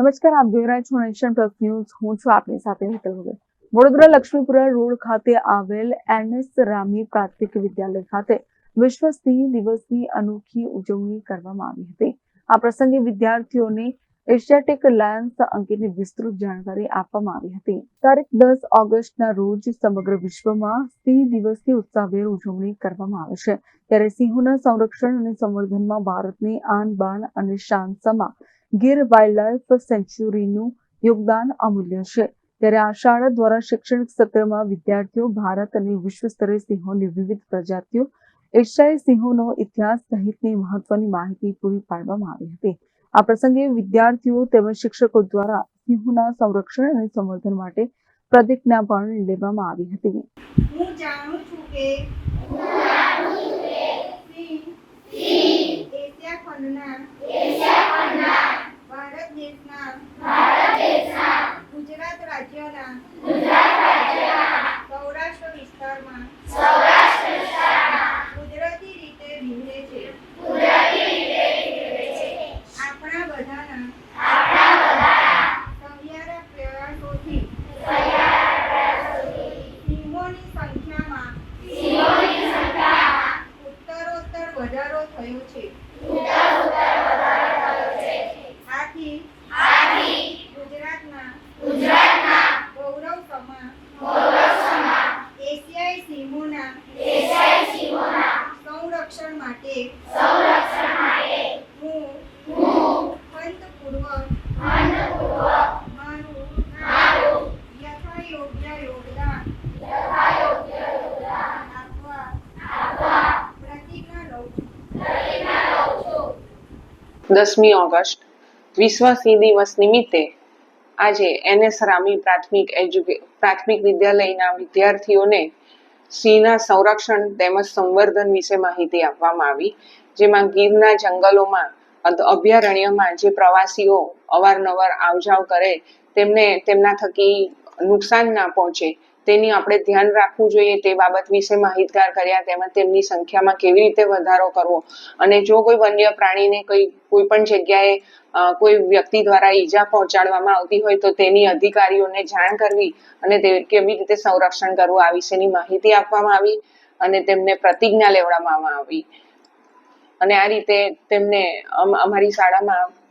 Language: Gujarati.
નમસ્કાર, આપ જોઈ રહ્યા છો નેશન પ્લસ ન્યૂઝ. હું છું આપની સાથે હેતલ હવે વડોદરા લક્ષ્મીપુરા રોડ ખાતે આવેલ એનએસ રામી પ્રાથમિક વિદ્યાલય ખાતે વિશ્વ સિંહ દિવસની અનોખી ઉજવણી કરવામાં આવી હતી. આ પ્રસંગે વિદ્યાર્થીઓને એશિયાટિક લાયન્સ અંગેની વિસ્તૃત જાણકારી આપવામાં આવી હતી. તારીખ દસ ઓગસ્ટના રોજ સમગ્ર વિશ્વમાં સિંહ દિવસની ઉત્સાહભેર ઉજવણી કરવામાં આવે છે. ત્યારે સિંહોના સંરક્ષણ અને સંવર્ધનમાં ભારતની આન બાન અને શાન ગીર વાઇલ્ડલાઇફ સેન્ચ્યુરીનું યોગદાન અમૂલ્ય છે. ત્યારે આ શાળા દ્વારા શૈક્ષણિક સત્રમાં વિદ્યાર્થીઓ, ભારત અને વિશ્વ સ્તરે સિંહોની વિવિધ પ્રજાતિઓ, એશિયાઈ સિંહોનો ઇતિહાસ સહિતની મહત્વની માહિતી પૂરી પાડવામાં આવી હતી. આ પ્રસંગે વિદ્યાર્થીઓ તેમજ શિક્ષકો દ્વારા સિંહોના સંરક્ષણ અને સંવર્ધન માટે પ્રતિજ્ઞા પણ લેવામાં આવી હતી. હું જાણું છું કે થયો છે. આથી ગુજરાતના ગૌરવ સમા એશિયાઈ સિંહોના સંરક્ષણ માટે હું ખંતપૂર્વક મારું યથાયોગ્ય યોગદાન આપવા પ્રતિજ્ઞા લઉં છું દસમી ઓગસ્ટ વિશ્વ સિંહ દિવસ નિમિત્તે આજે એનએસ રામી પ્રાથમિક એજ્યુકે પ્રાથમિક વિદ્યાલયના વિદ્યાર્થીઓને સિંહના સંરક્ષણ તેમજ સંવર્ધન વિશે માહિતી આપવામાં આવી, જેમાં ગીરના જંગલોમાં અભયારણ્યમાં જે પ્રવાસીઓ અવારનવાર આવજાવ કરે, તેમને, તેમના થકી નુકસાન ના પહોંચે તેની આપણે ધ્યાન રાખવું જોઈએ તે બાબત વિશે માહિતગાર કર્યા તેમજ તેમની સંખ્યામાં કેવી રીતે વધારો કરવો. અને જો કોઈ વન્ય પ્રાણીને કોઈ કોઈ પણ જગ્યાએ કોઈ વ્યક્તિ દ્વારા ઈજા પહોંચાડવામાં આવતી હોય તો તેની અધિકારીઓને જાણ કરવી અને તે કેવી રીતે સંરક્ષણ કરવું આ વિશેની માહિતી આપવામાં આવી અને તેમને પ્રતિજ્ઞા લેવડાવવામાં આવી. અને આ રીતે તેમને અમ- અમારી શાળામાં